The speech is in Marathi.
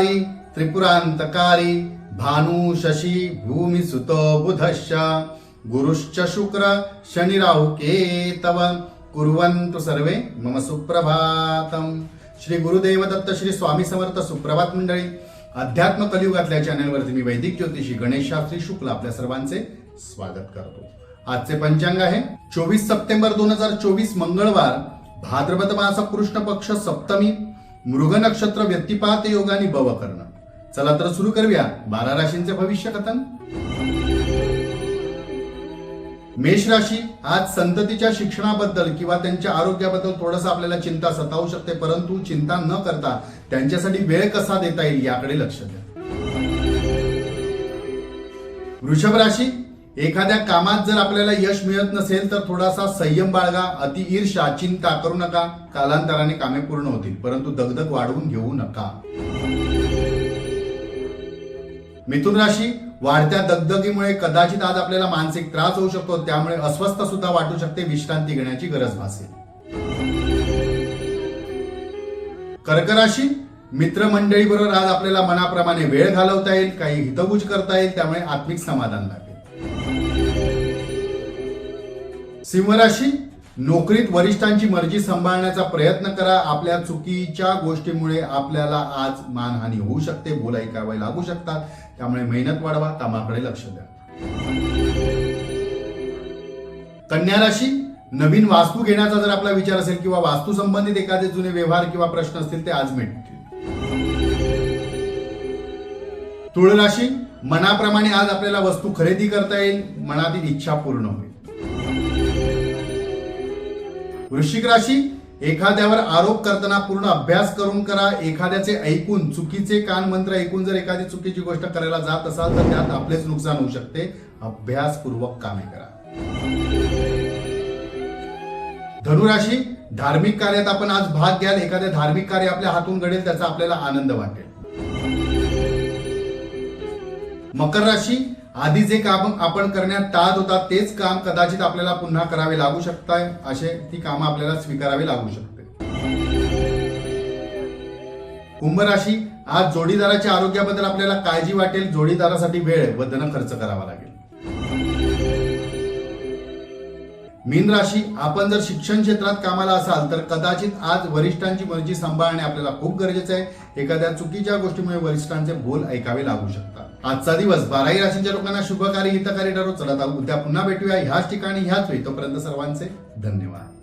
ब्रह्मा त्रिपुरांतकारी भानु शशी भूमी सुत बुधश्च गुरुश्च शुक्र शनि राहु केतव कुर्वन्तु सर्वे मम सुप्रभातम श्री गुरुदेव दत्त श्री स्वामी समर्थ सुप्रभात मंडळी अध्यात्म कलियुगातल्या चॅनलवरती मी वैदिक ज्योतिषी गणेश शास्त्री शुक्ल आपल्या सर्वांचे स्वागत करतो. आजचे पंचांग आहे. चोवीस सप्टेंबर दोन हजार चोवीस मंगळवार भाद्रपद मास कृष्ण पक्ष सप्तमी मृग नक्षत्र व्यक्तिपात योग आणि बव कर्ण. चला तर सुरू करूया बारा राशींचे भविष्य कथन. मेष राशी आज संततीच्या शिक्षणाबद्दल किंवा त्यांच्या आरोग्याबद्दल थोडस आपल्याला चिंता सतावू शकते परंतु चिंता न करता त्यांच्यासाठी वेळ कसा देता येईल याकडे लक्ष द्या. वृषभ राशी एखाद्या कामात जर आपल्याला यश मिळत नसेल तर थोडासा संयम बाळगा अति ईर्षा चिंता करू नका. कालांतराने कामे पूर्ण होतील परंतु दगदग वाढवून घेऊ नका. मिथुन राशी वाढत्या दगदगीमुळे कदाचित आज आपल्याला मानसिक त्रास होऊ शकतो त्यामुळे अस्वस्थ सुद्धा वाटू शकते विश्रांती घेण्याची गरज भासेल. कर्क राशी मित्रमंडळी बरोबर आज आपल्याला मनाप्रमाणे वेळ घालवता येईल काही हितगुज करता येईल त्यामुळे आत्मिक समाधान लागेल. सिंहराशी नोकरीत वरिष्ठांची मर्जी सांभाळण्याचा प्रयत्न करा. आपल्या चुकीच्या गोष्टीमुळे आपल्याला आज मानहानी होऊ शकते बोला ऐकावे लागू शकतात. त्यामुळे मेहनत वाढवा कामाकडे लक्ष द्या. कन्या राशी नवीन वास्तू घेण्याचा जर आपला विचार असेल किंवा वास्तू संबंधित एखादे जुने व्यवहार किंवा प्रश्न असतील ते आज मिळतील तुळ राशी मनाप्रमाणे आज आपल्याला वस्तू खरेदी करता येईल मनातील इच्छा पूर्ण होईल. वृश्चिक राशी एखाद्यावर आरोप करताना पूर्ण अभ्यास करून करा एखाद्याचे ऐकून चुकीचे कान मंत्र ऐकून जर एखादी चुकीची गोष्ट करायला जात असाल तर त्यात आपलेच नुकसान होऊ शकते. अभ्यासपूर्वक कामे करा. धनुराशी धार्मिक कार्यात आपण आज भाग घ्याल. एखादे धार्मिक कार्य आपल्या हातून घडेल त्याचा आपल्याला आनंद वाटेल. मकर राशी आधी जे काम आपण करण्यात टाळत होता तेच काम कदाचित आपल्याला पुन्हा करावे लागू शकताय असे ती कामं आपल्याला स्वीकारावी लागू शकते. कुंभ राशी आज जोडीदाराच्या आरोग्याबद्दल आपल्याला काळजी वाटेल जोडीदारासाठी वेळ व धन खर्च करावा लागेल. मीन राशी आपण जर शिक्षण क्षेत्रात कामाला असाल तर कदाचित आज वरिष्ठांची मर्जी सांभाळणे आपल्याला खूप गरजेचं आहे. एखाद्या चुकीच्या गोष्टीमुळे वरिष्ठांचे बोल ऐकावे लागू शकतात. आजचा दिवस बाराही राशीच्या लोकांना शुभकारी हितकारी ठरो चला उद्या पुन्हा भेटूया. ह्याच ठिकाणी ह्याच वेळी. तोपर्यंत सर्वांचे धन्यवाद.